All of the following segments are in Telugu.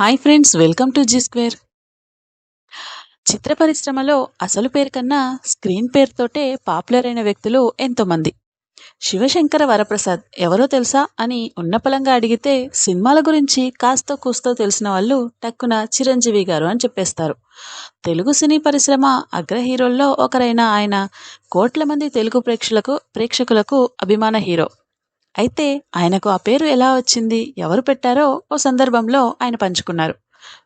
Hi friends welcome to Zee square. చిత్ర పరిశ్రమలో అసలు పేరు కన్నా స్క్రీన్ పేరుతోటే పాపులర్ అయిన వ్యక్తులు ఎంతోమంది శివశంకర వరప్రసాద్ ఎవరో తెలుసా అని ఉన్నపలంగా అడిగితే సినిమాల గురించి కాస్తో కూస్తో తెలిసిన వాళ్ళు టక్కున చిరంజీవి గారు అని చెప్పేస్తారు. తెలుగు సినీ పరిశ్రమ అగ్ర హీరోల్లో ఒకరైన ఆయన కోట్ల మంది తెలుగు ప్రేక్షకులకు ప్రేక్షకులకు అభిమాన హీరో. అయితే ఆయనకు ఆ పేరు ఎలా వచ్చింది ఎవరు పెట్టారో ఓ సందర్భంలో ఆయన పంచుకున్నారు.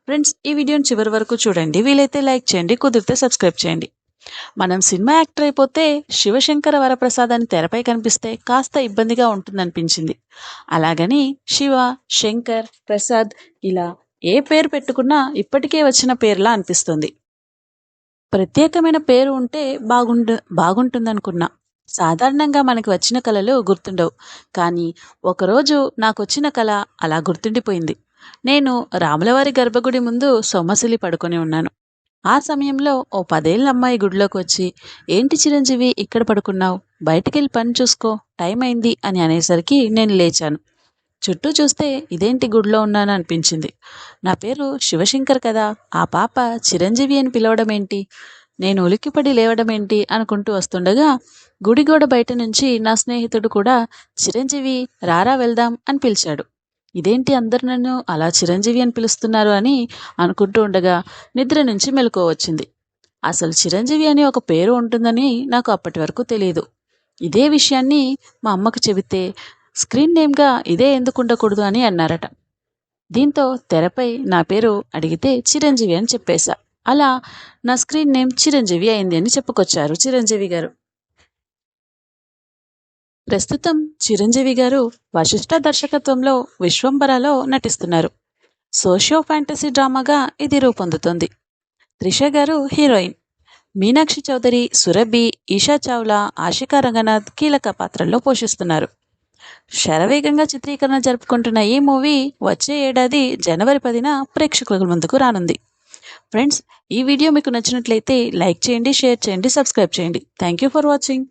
ఫ్రెండ్స్ ఈ వీడియోని చివరి వరకు చూడండి. వీలైతే లైక్ చేయండి కుదిరితే సబ్స్క్రైబ్ చేయండి. మనం సినిమా యాక్టర్ అయిపోతే శివశంకర వరప్రసాద్ అని తెరపై కనిపిస్తే కాస్త ఇబ్బందిగా ఉంటుందనిపించింది. అలాగని శివ శంకర్ ప్రసాద్ ఇలా ఏ పేరు పెట్టుకున్నా ఇప్పటికే వచ్చిన పేరులా అనిపిస్తుంది. ప్రత్యేకమైన పేరు ఉంటే బాగుండు బాగుంటుందనుకున్నా. సాధారణంగా మనకు వచ్చిన కళలు గుర్తుండవు. కానీ ఒకరోజు నాకు వచ్చిన కళ అలా గుర్తుండిపోయింది. నేను రాములవారి గర్భగుడి ముందు సొమ్మసిలి పడుకొని ఉన్నాను. ఆ సమయంలో ఓ పదేళ్ళ అమ్మాయి గుడిలోకి వచ్చి ఏంటి చిరంజీవి ఇక్కడ పడుకున్నావు? బయటికెళ్ళి పని చూసుకో టైం అయింది అని అనేసరికి నేను లేచాను. చుట్టూ చూస్తే ఇదేంటి గుడిలో ఉన్నాను అనిపించింది. నా పేరు శివశంకర్ కదా ఆ పాప చిరంజీవి అని పిలవడం ఏంటి నేను ఉలిక్కిపడి లేవడం ఏంటి అనుకుంటూ వస్తుండగా గుడిగోడ బయట నుంచి నా స్నేహితుడు కూడా చిరంజీవి రారా వెళ్దాం అని పిలిచాడు. ఇదేంటి అందరు నన్ను అలా చిరంజీవి అని పిలుస్తున్నారు అని అనుకుంటూ ఉండగా నిద్ర నుంచి మెలకు వచ్చింది. అసలు చిరంజీవి అని ఒక పేరు ఉంటుందని నాకు అప్పటి వరకు తెలియదు ఇదే విషయాన్ని మా అమ్మకు చెబితే స్క్రీన్ నేమ్గా ఇదే ఎందుకు ఉండకూడదు అని అన్నారట. దీంతో తెరపై నా పేరు అడిగితే చిరంజీవి అని చెప్పేశా. అలా నా స్క్రీన్ నేమ్ చిరంజీవి అయింది అని చెప్పుకొచ్చారు చిరంజీవి గారు. ప్రస్తుతం చిరంజీవి గారు వశిష్ఠ దర్శకత్వంలో విశ్వంబరలో నటిస్తున్నారు. సోషియో ఫ్యాంటసీ డ్రామాగా ఇది రూపొందుతుంది. త్రిష గారు హీరోయిన్. మీనాక్షి చౌదరి సురభి ఈషా చావ్లా ఆశికా రంగనాథ్ కీలక పాత్రల్లో పోషిస్తున్నారు. శరవేగంగా చిత్రీకరణ జరుపుకుంటున్న ఈ మూవీ వచ్చే ఏడాది జనవరి పదిన ప్రేక్షకుల ముందుకు రానుంది. ఫ్రెండ్స్ ఈ వీడియో మీకు నచ్చినట్లయితే లైక్ చేయండి షేర్ చేయండి సబ్స్క్రైబ్ చేయండి. Thank you for watching